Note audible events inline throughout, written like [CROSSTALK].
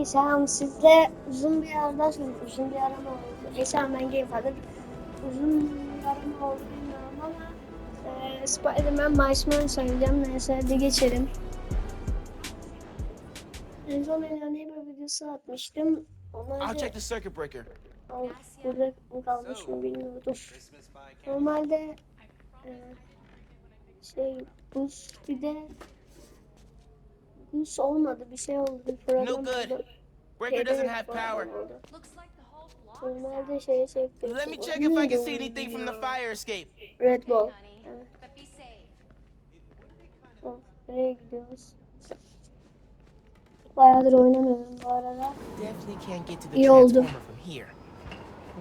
Neyse ama sizle uzun bir aradan sonra uzun bir arama oldu. Neyse ama ben game fadır. Uzun bir arama oldu bilmiyorum ama e, Spider-Man Miles Morales oynayacağım. Neyse hadi geçelim. En son Hello Neighbor videosu atmıştım. Ama I'll check the circuit breaker. Burada mı kalmışım bilmiyordum. Normalde e, şey buz bir de buz olmadı bir şey oldu bir problem No good. Breaker doesn't have power. oldu. Looks like the whole block is Normalde şeye çektim. Let me check if I can see anything from the fire escape. Red Bull. Honey, Evet. but be safe. Oh, Nereye gidiyoruz? Bayağıdır oynamıyorum bu arada. Definitely can't get to the İyi oldu. transformer from here.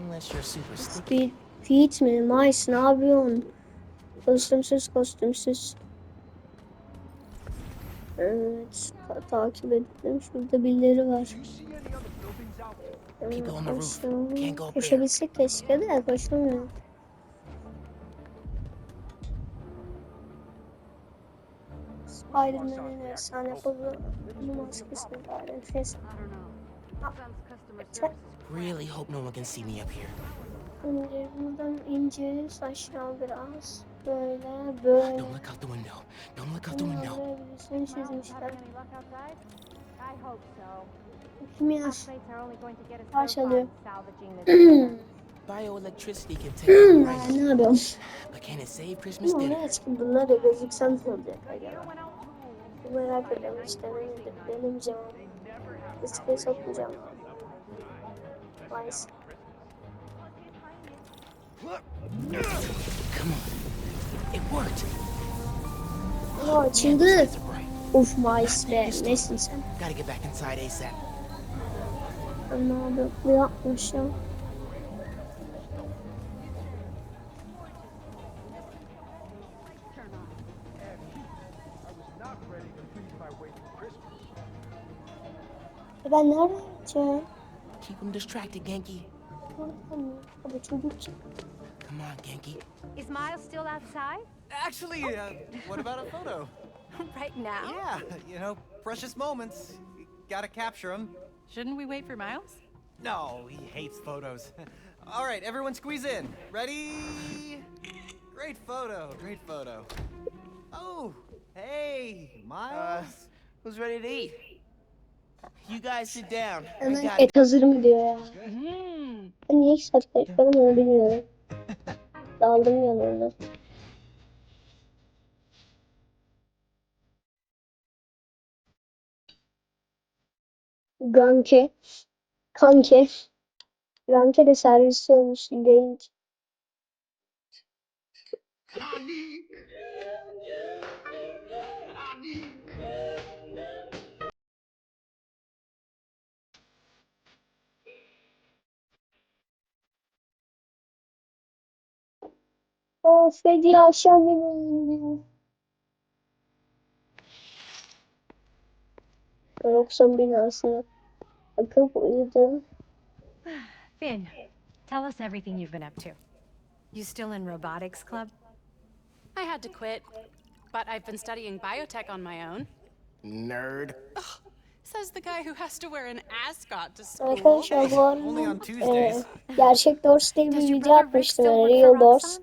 Unless you're super sticky. Speed, Pete mi? Mice ne yapıyorsun? Kostümsüz kostümsüz. Evet, ta- takip ettim. Şurada birileri var. There. Koşabilsek keşke de koşamıyorum. Spider-Man'in efsane pozu bu maskesini bari ses. Sen Really hope no one can see me up here. ince buradan ineceğiz aşağı biraz. Böyle böyle. Don't look out the window. Don't look out the window. Böyle çizmişler. I hope so. Kim ya? Plates are only going to get us so Parçalıyor. far salvaging this. Bioelectricity can take Hmm, ne yapıyorsun? But can it save Christmas Ama dinner? ne için bunlar da gözüksem olacak acaba? Bu merak ediyorum işte denemedim, denemeyeceğim ama. Riske sokmayacağım ama. Maalesef. Come on. Aa açıldı. Uf Miles be. Nesin sen? Gotta get back inside ASAP. Ben ne yapıyorum? Bu yapmış ya. E Ben gideceğim? Keep him distracted, Genki. Abi çocuk Come on, Genki. Is Miles still outside? Actually, uh, what about a photo? [LAUGHS] right now? Yeah, you know, precious moments. Gotta capture them. Shouldn't we wait for Miles? No, he hates photos. [LAUGHS] All right, everyone squeeze in. Ready? Great photo, great photo. Oh, hey, Uh, Miles. who's ready to eat? You guys sit down. I Hemen got et hazır mı diyor ya. Ben niye iki saat karışmadım onu bilmiyorum. [LAUGHS] Daldım yanına. Ganke. Kanke. Ganke de servisi olmuş değil. Of hediye akşam yemeği. Roxon binasına akıp uyudum. Finn, tell us everything you've been up to. You still in robotics club? I had to quit, but I've been studying biotech on my own. nerd. Says the guy who has to wear an ascot to school. Arkadaşlar bu Only arada on Tuesdays. e, gerçek Doors diye bir Does your video brother Rick atmıştım. still Yani work for Real Doors.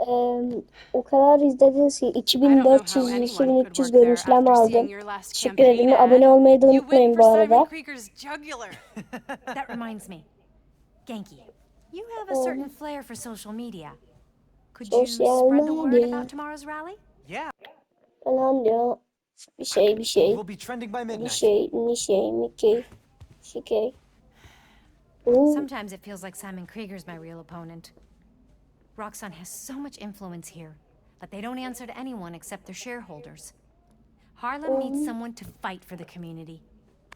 Eee, o kadar izlediniz ki I don't know how 2400 anyone 2300 could work there görüntüleme after aldım. Teşekkür ederim. Abone olmayı da unutmayın bu arada. [LAUGHS] That reminds me. Genki, you have a certain flair for social media. Could you Sosyal spread the word medya. about tomorrow's rally? Yeah, Falan diyor. Bir şey bir şey. be trending by Bir şey, bir şey, Mickey, Şikey. Sometimes it feels like Simon Krieger's my real opponent. Roxxon has so much influence here, but they don't answer to anyone except their shareholders. Harlem needs someone to fight for the community.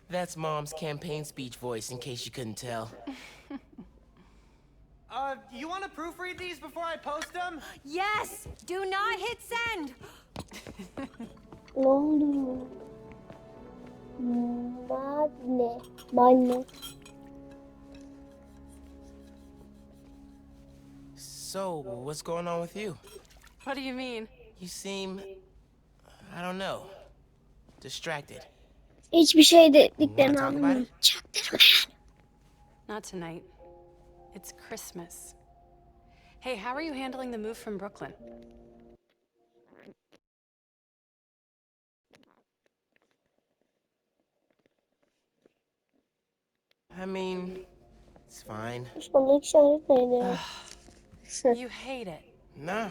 That's mom's campaign speech voice, in case you couldn't tell. [LAUGHS] Uh, you want to proofread these before I post them? Yes! Do not hit send! ne oldu? Madne, So, what's going on with you? What do you mean? You seem, I don't know, distracted. Hiçbir şey dediklerini Wanna anlamıyorum. Not tonight. It's Christmas. Hey, how are you handling the move from Brooklyn? I mean, it's fine. Sondaki işaret neydi ya? [LAUGHS] You hate it. Nah,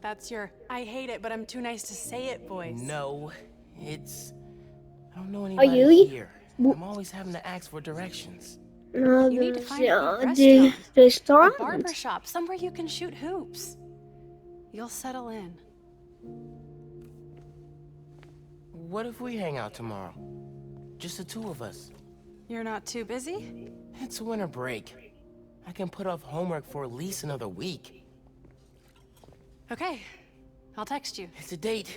That's your I hate it, but I'm too nice to say it voice. no, it's. I don't know anybody you- here. bu- I'm always having to ask for directions. Ne need to yapıyoruz find a ya? good Hadi. A barber shop, somewhere you can shoot hoops. You'll settle in. What if we hang out tomorrow? Just the two of us. You're not too busy? It's winter break. I can put off homework for at least another week. Okay. I'll text you. It's a date.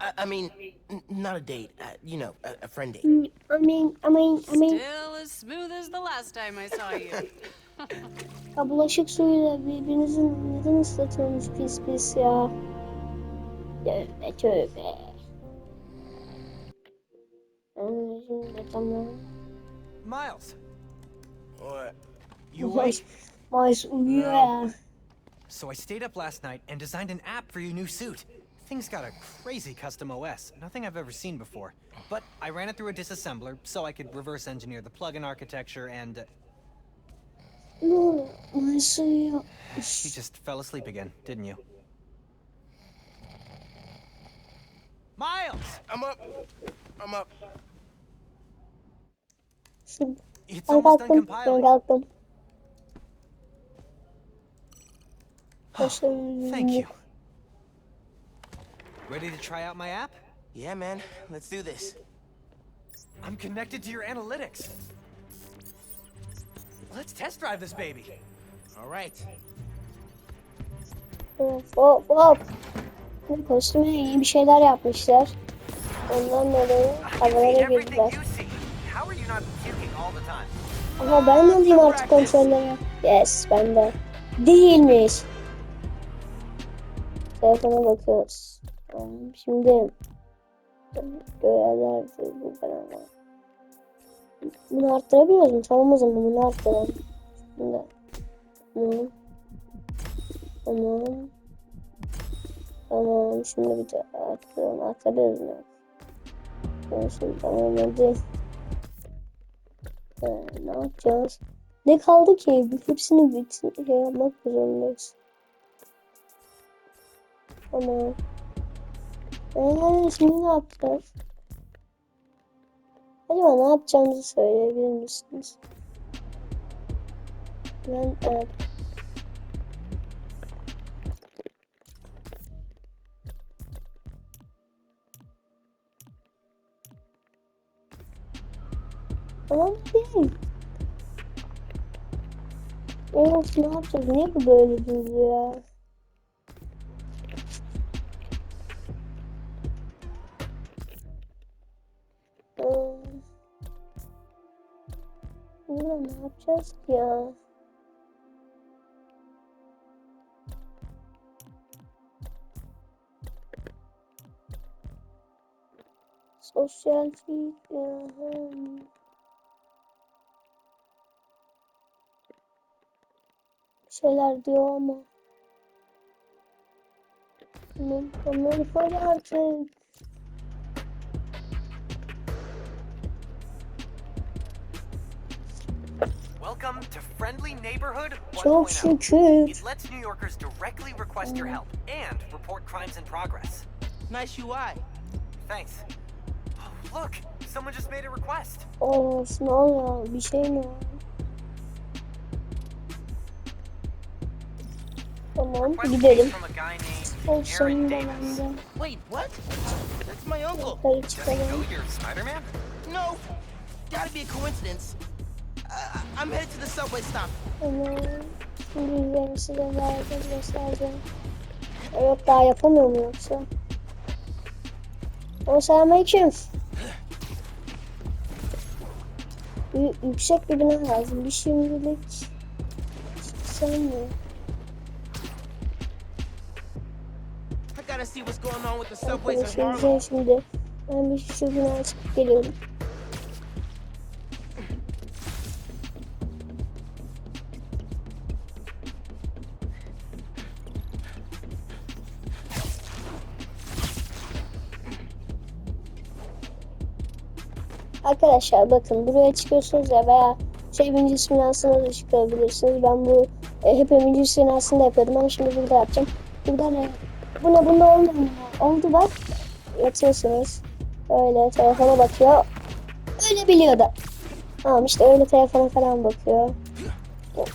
I, I mean, n- not a date. Uh, you know, a, a friend date. I mean, I mean, I mean, Still as smooth as the last time I saw you. ya bulaşık suyuyla birbirinizin neden ıslatıyorsunuz pis pis ya? Tövbe tövbe. Ee, Şimdi tamam. Miles, What? You awake? Miles yeah. So I stayed up last night and designed an app for your new suit. Thing's got a crazy custom OS, nothing I've ever seen before. But I ran it through a disassembler so I could reverse engineer the plugin architecture and uh, Ne oluyor? Miles uyuyor. you just fell asleep again, didn't you? Miles! I'm up. I'm up. Şu- It's Ben almost done compiling. Thank you. Ready to try out my app? Yeah, man. Let's do this. I'm connected to your analytics. Let's test drive this baby. All right. Hop hop hop. Bu Kostüme iyi bir şeyler yapmışlar. Ondan dolayı havalara girdiler. Ama ben alayım artık kontrolleri? Yes ben de. Değilmiş. Telefona bakıyoruz. Şimdi görevlerdi bu ama. Bunu arttırabiliyoruz mu? Tamam o zaman bunu arttıralım. Şimdi. Tamam. Tamam. Tamam. Şimdi bir de arttıralım. Arttırabiliyoruz mu? Şimdi tamam hadi. Ee, ne yapacağız? Ne kaldı ki? Hepsini bitir şey yapmak zorundayız. Tamam. Ee, şimdi ne yapacağız? Acaba ne yapacağımızı söyleyebilir misiniz? Ben evet. Tamam değil. Of ne yapacağız? Niye bu böyle düz ya? Ulan ne yapacağız ya? Sosyal feed ya. hmm. Bir şeyler diyor ama. Tamam tamam hadi artık. Welcome to Friendly Neighborhood Çok 1.0. şükür. It lets New Yorkers directly request your help and report crimes in progress. Nice UI. Thanks. Oh, look, someone just made a request. Oh, ne oluyor? Bir şey mi var? Tamam Request gidelim. came from a guy named Aaron sonunda Davis. Wait, what? That's my uncle. Yukarı Does he know you're Spider-Man? No, gotta be a coincidence. I'm headed to the subway stop. Tamam. Şimdi üzerine size verdim göstereceğim. Evet daha yapamıyor mu yoksa? O selamünaleyküm. Yüksek bir bina lazım. Bir şimdilik sen mi? Konuşacağız şimdi. Ben bir şu binaya çıkıp geliyorum. Arkadaşlar bakın buraya çıkıyorsunuz ya veya şey birinci simülasyona da çıkabilirsiniz. Ben bu e, hep birinci simülasyonda yapıyordum ama şimdi burada yapacağım. Burada ne? Buna bunda oldu mu? Oldu bak. Yatıyorsunuz. Öyle telefona bakıyor. Öyle biliyor da. Tamam işte öyle telefona falan bakıyor.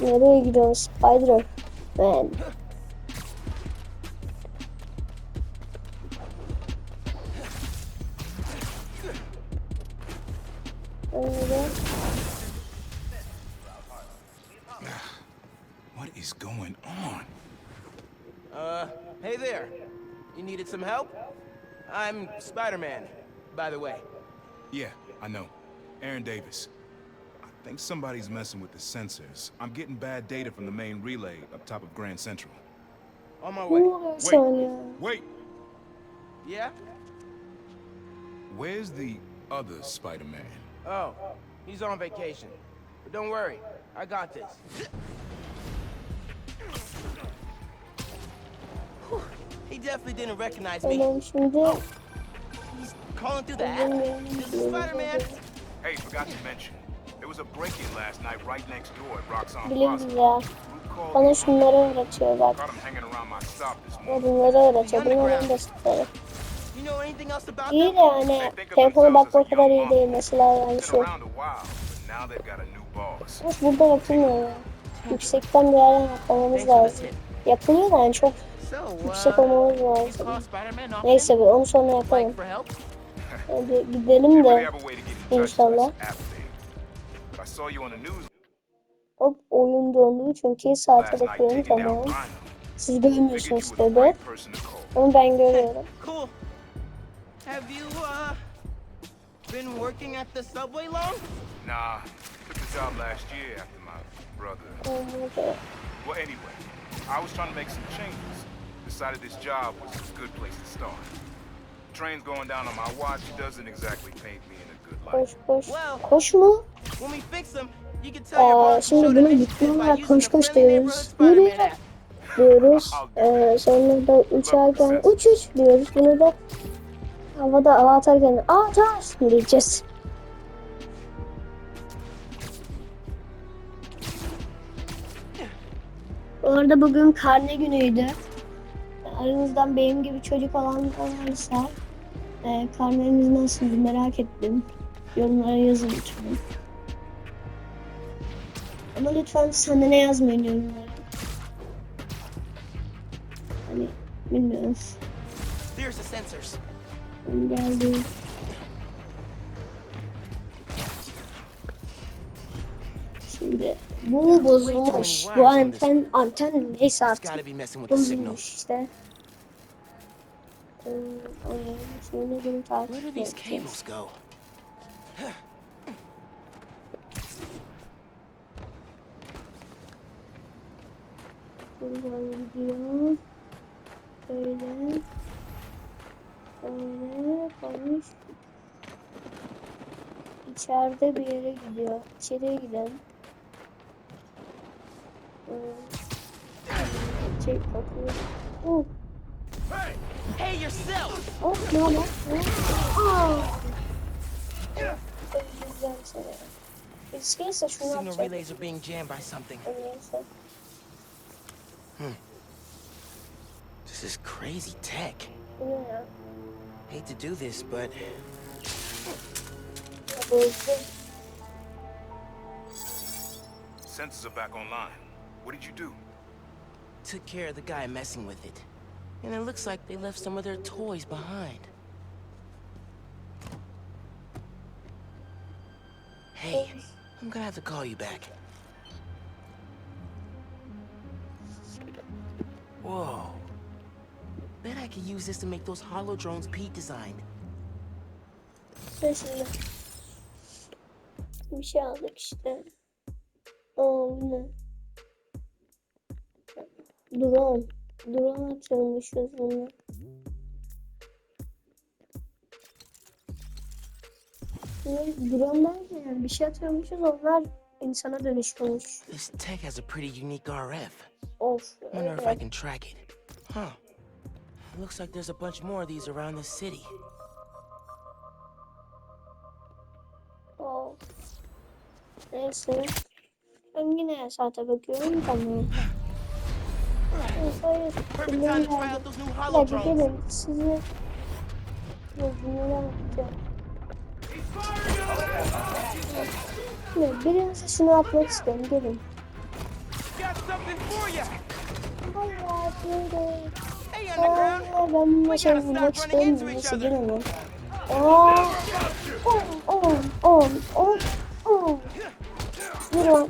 Nereye gidiyorsun Spider-Man? I'm Spider-Man, by the way. Yeah, I know. Aaron Davis. I think somebody's messing with the sensors. I'm getting bad data from the main relay up top of Grand Central. On my Ne way. oluyor saniye? Wait, Yeah? where's the other Spider-Man? Oh, he's on vacation. But don't worry, I got this. He definitely didn't recognize me. Tamam şimdi He's calling through the app. This is Spider-Man. Hey, forgot to mention. There was a break-in last night right next door at biliriz Plaza. ya. Bana şunları öğretiyor bak. Morning. bunları öğretiyor. Bunların basitleri. You know anything else about İyi de yani telefona bakma o kadar iyi değil mesela yani şu. around a while, but now they've got a new boss. Bak burada yapılmıyor ya. Yüksekten bir yerden atlamamız lazım. Yapılıyor da yani çok yüksek olmamız lazım. Neyse bu onu sonra yapalım. Hadi gidelim de inşallah. Hop oyun dondu çünkü saate bakıyorum tamam. Siz görmüyorsunuz tabi. Ama ben görüyorum. [LAUGHS] Cool. Have you, uh, been working at the subway long? Nah, took the job last year after my brother. Anladım. Well, anyway, I was trying to make some changes. Decided this job was a good place to start. Trains going down on my watch doesn't exactly paint me in a good light. Koş koş. Well- Koş mu? When we fix them, you can tell your Aa, boss to şimdi var. using Koş the koş diyoruz. Yürü diyoruz. Ee, sonra da uçarken uç uç diyoruz. Bunu da havada hava atarken atar diyeceğiz. Bu arada bugün karne günüydü. Aranızdan benim gibi çocuk olan varsa e, karneniz nasıldı merak ettim. Yorumlara yazın lütfen. Ama lütfen sen de ne yazmayın yorumlara. Hani bilmiyorum. There's the sensors. Ben geldim. Şimdi bu bozulmuş. Bu anten anten neyse artık. Bozulmuş işte. Where do takip edeceğiz. Buradan gidiyor. Böyle. Böyle konuş. İçeride bir yere gidiyor. İçeriye gidelim. Ee, Çek kapıyı. Oh, Hey, yourself! oh ne oldu? Aa! Güzel seni. Birisi gelirse şunu Signal relays are being jammed by something. Neyse. Hmm. This is crazy tech. Yeah. Hate to do this, but Bozdu. Sensors are back online. What did you do? took care of the guy messing with it. And it looks like they left some of their toys behind. Hey, I'm gonna have to call you back. Whoa. Bet I could use this to make those hollow drones Pete designed. Mesela bir şey aldık işte. Aa bu ne? Drone. Drone atıyormuşuz bunu. Drone'dan yani bir şey atıyormuşuz onlar insana dönüşüyormuş. This tech has a pretty unique RF. Of. Wonder if I can track it. Huh. Looks like there's a bunch more of these around the city. Of. Neyse. Ben yine saate bakıyorum tamam. Hayır. Dakika drones. gelin sizi bakacağım. Ne, birinize şunu atmak istiyorum gelin. Allah böyle. Aa, ben bununla şey vurmak istiyorum. Neyse gelin lan. Aa, on, on, on, on, on. Vur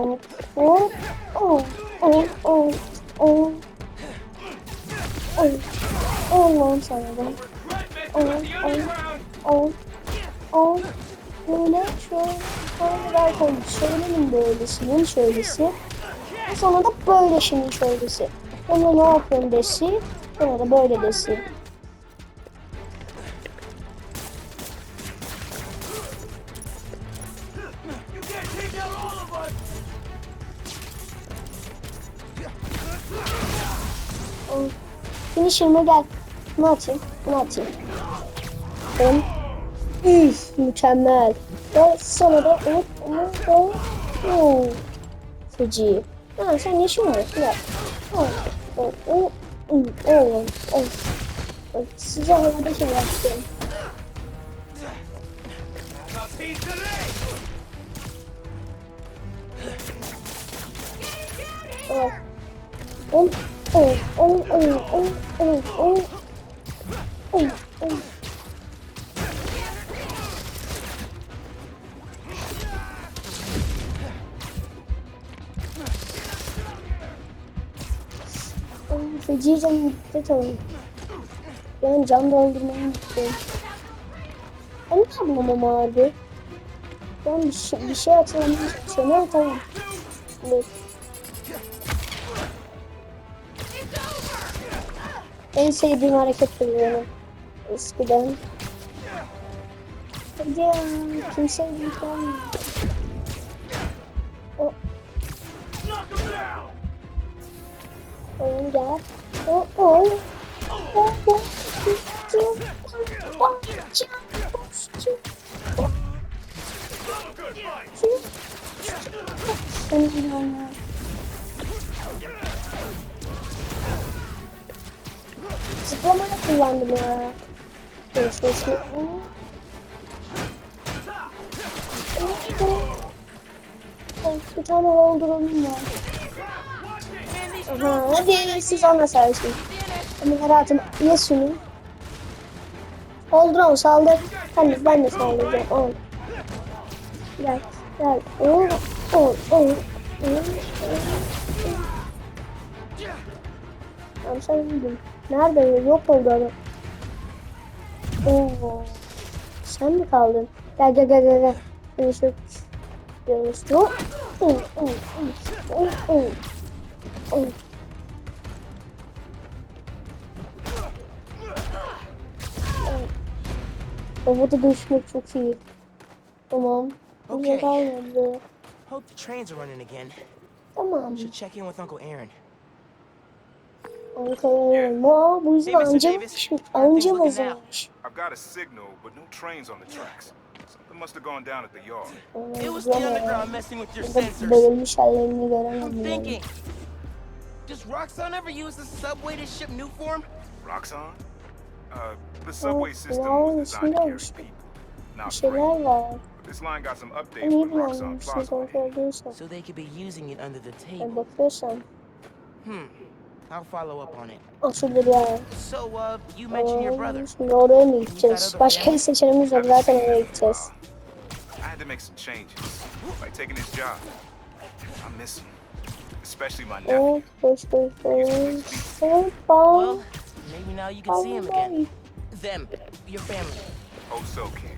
Hop, hop, on, on, on, on. On, on lan sana da. On, on, on, on. Böyle şöyle, şöyle derken şöylenin böylesinin şöylesi. Sonra da böyle şimdi şöylesi. Sonra ne yapıyorum desi. Sonra da böyle desi. Finisher'ıma gel. Bunu atayım. Bunu atayım. Benim. Üf, mükemmel. Ve sonra da umut, umut, umut. Oh, feci. Ha, sen yaşıyor musun? Ya. Oh, oh, oh, oh, oh, oh. Oh, Size havada şey yaptım. Oh. Oh, oh, oh, oh, oh, oh, oh. Oh, oh. Feci canım gitti tabii. Ben can doldurmaya gittim. Ben ne yapmam ama abi? Ben bir şey, bir şey atalım. Şöyle tamam. Dur. En sevdiğim harekettir benim. Eskiden. Ya, kimse yıkamıyor. Da kullandım ya. Görüşmesi. Bir tane dolduralım ya. Aha, hadi siz onunla savaşın. Ama hayatım ye şunu. Oldur onu saldır. De, ben de saldıracağım. Ol. Gel. Gel. Ol. Ol. Ol. Ol. Tamam sen giydin. Nerede? Yok oldu adam. Oo. Sen mi kaldın? Gel gel gel gel. Beni şu. Oo. Havada düşmek çok iyi. Tamam. Okay. Hope the trains are running again. Tamam. Should check in with Uncle Aaron. Şimdi How are things amcam looking now? azalmış. I've got a signal, but no trains on the tracks. Something must have gone down at the yard. It was the underground messing with your Burada sensors. bölünmüş hallerini I'm göremedim. thinking. Does Roxxon ever use the subway to ship new form? Roxxon? Uh, the subway system wow, was designed to carry içindeymiş. people, Bir not şeyler freight. This line got some updates iyi with Roxxon Plaza. So they could be using it under the Ben table. Hmm. I'll follow up on it. Asıldır ya. So, uh, you mentioned your brother. Şimdi oraya mı gideceğiz? Başka bir seçeneğimiz yok. Zaten oraya gideceğiz. I had to make some changes, like taking this job. I miss him, especially my nephew. Oh, boş boş boş. Well, Hoppa. maybe now you can see him again. Them, your family. Hope so, kid.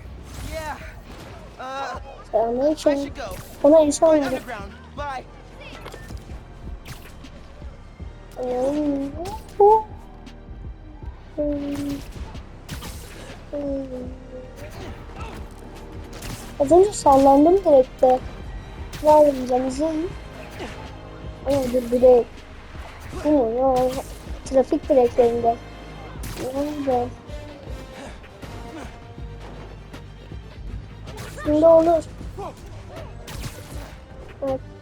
Yeah. Uh, I Selamünaleyküm. should go. Bana insan Going oldu. underground. Bye. Az önce sallandım direkt de. Verdim canınızı. Ama bir bilek. Bu ya? Trafik direklerinde. Nerede? Şimdi olur.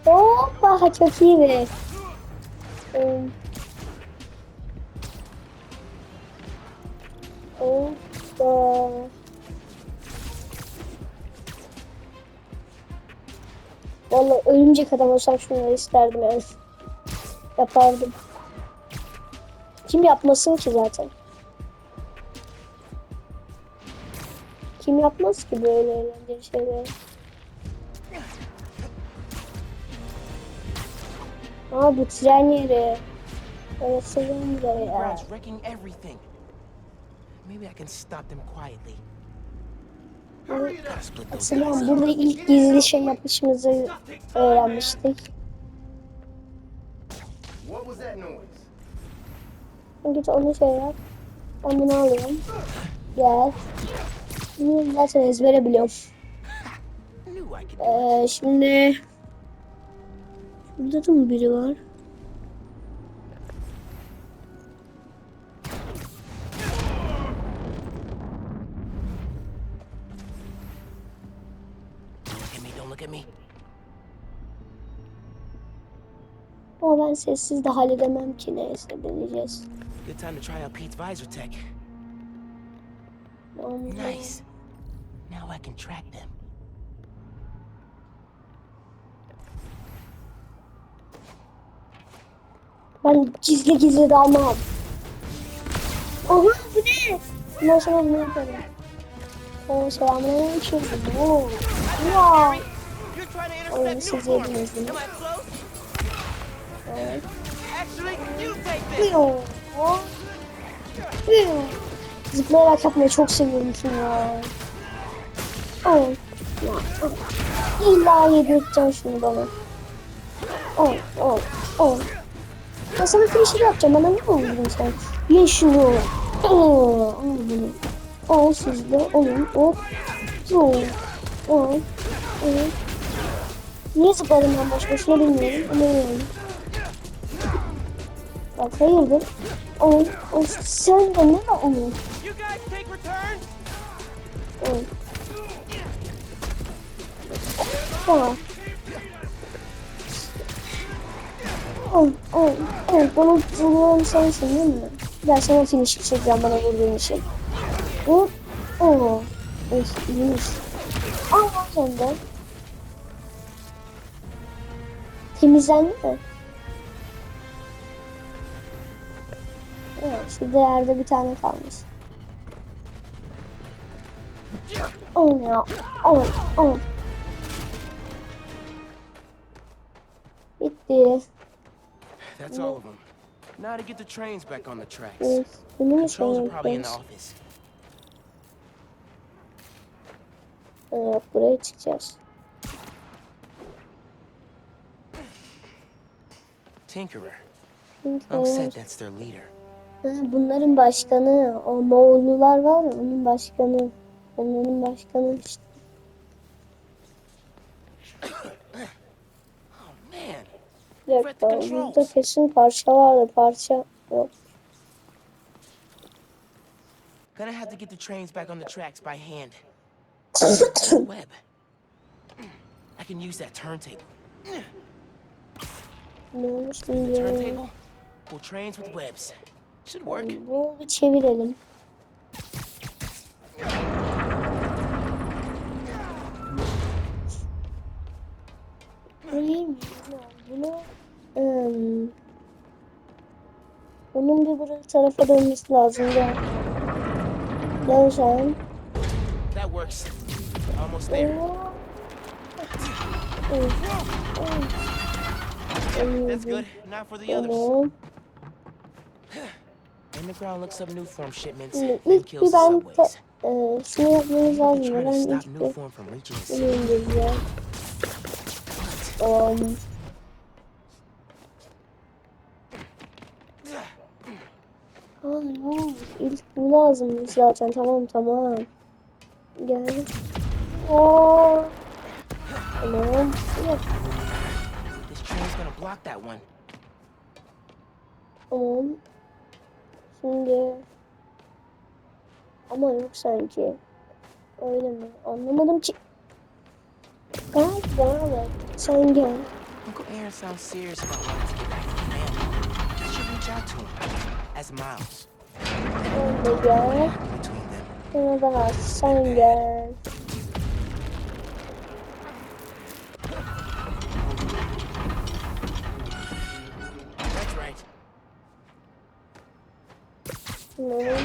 Hoppa çok iyi bir. Um, Hoppa. Vallahi örümcek adam olsam şunları isterdim yani. Yapardım. Kim yapmasın ki zaten? Kim yapmaz ki böyle eğlenceli şeyler? Aa bu tren yeri. Burayı ya. Maybe I can stop them quietly. Up. burada ilk gizli şey yapışımızı öğrenmiştik. What was that noise? Git onu şey yap. Ben bunu alıyorum. Gel. Bunu zaten ezbere biliyorum. [LAUGHS] Knew I could do it. Ee, şimdi... Burada da mı biri var? Ben sessiz de halledemem ki neyse deneyeceğiz. Good time to try out Pete's visor tech. Nice. Now I can track them. Ben gizli gizli dalmam. Aha bu ne? Bundan sonra bunu yaparım. Oo selamünaleyküm. Oo. Ya. İntercept siz yediniz değil mi? Zıplayarak yapmayı çok seviyorum şunu ya. Oh. İlla yedirteceksin şunu bana. Oh, oh, oh. Ya sana finisher yapacağım. Bana ne oldu sen? Ye şunu. Oh, al bunu. Al siz de alın. Hop. Oh. Oh. Oh. Niye zıpladım ben boş boşuna bilmiyorum. Ama yani. Bak hayırdır? O, o sen de ne onu? You guys take return? O. Tamam. O, o, o, bana vurulan sensin değil mi? Ben sana finish çekeceğim bana vurduğun için. O, o. Of, iyiymiş. Al lan sen de. Temizlendi mi? Şurada yerde bir tane kalmış. Oh ya, oh, oh. Bitti. That's all of them. Now to get the trains back on the tracks. Mu Controls are probably in the office. Evet, buraya çıkacağız. Tinkerer. Çünkü Unc said that's their leader. Bunların başkanı, o Moğollular var ya, onun başkanı. Onların başkanı işte. Dakika, burada kesin parça vardı, parça yok. gonna have to get the trains back on the tracks by hand. [COUGHS] Web. I can use that turntable. Şimdi? turntable? Pull trains with webs. Should work. Bu bir çevirelim. Mi? Bunu ım, bunun bir buraya tarafa dönmesi lazım. Gel. Gel sen. That works. Almost there. That's good. Now for the others. Underground looks up new form shipments Şimdi and kills subways. te, e, şunu yapmamız lazım. Ben bunu city. indireceğim. Tamam. Tamam, ilk bu lazımmış zaten. Tamam tamam. Gel. Oo. Tamam. Evet. This train's gonna block that one. Tamam. Şimdi ama yok sanki. Öyle mi? Anlamadım ki. Galiba evet. Sen gel. Uncle Aaron sounds serious about wanting to get back to the family. I should reach out to him. As Miles. Sen de gel. Between them. Sana da var. Sen gel. It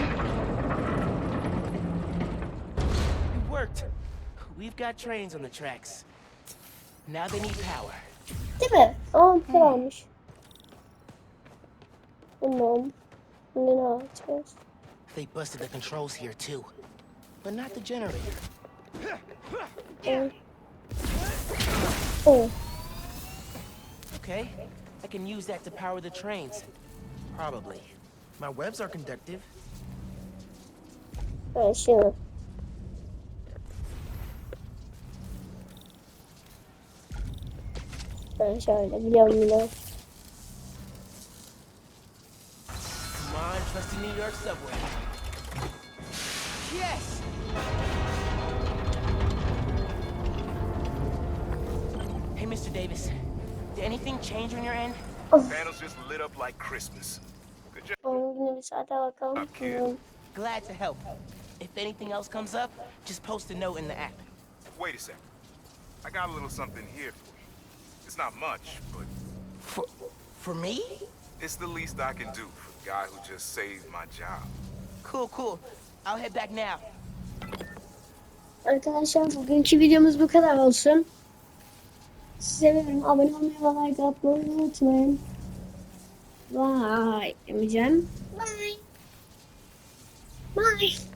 worked. We've got trains on the tracks. Now they need power. Değil mi? Aa varmış. Tamam. Şimdi ne yapacağız? They busted the controls here too. But not the generator. Ee, Oh. Okay, I can use that to power the trains. Probably. My webs are conductive. Ben şunu. Ben şöyle biliyorum biliyorum. Come on, trusty New York subway. Yes! Hey, Mr. Davis. Did anything change on your end? Panels just lit up like Christmas. Bir saate bakalım. Glad to help. If anything else comes up, just post a note in the app. Wait a second. I got a little something here for you. It's not much, but For, for me? it's the least I can do for the guy who just saved my job. Cool, cool. I'll head back now. Arkadaşlar bugünkü videomuz bu kadar olsun. Sizi seviyorum. Abone olmayı ve like atmayı unutmayın. Bye demeyeceğim. Bye. Bye.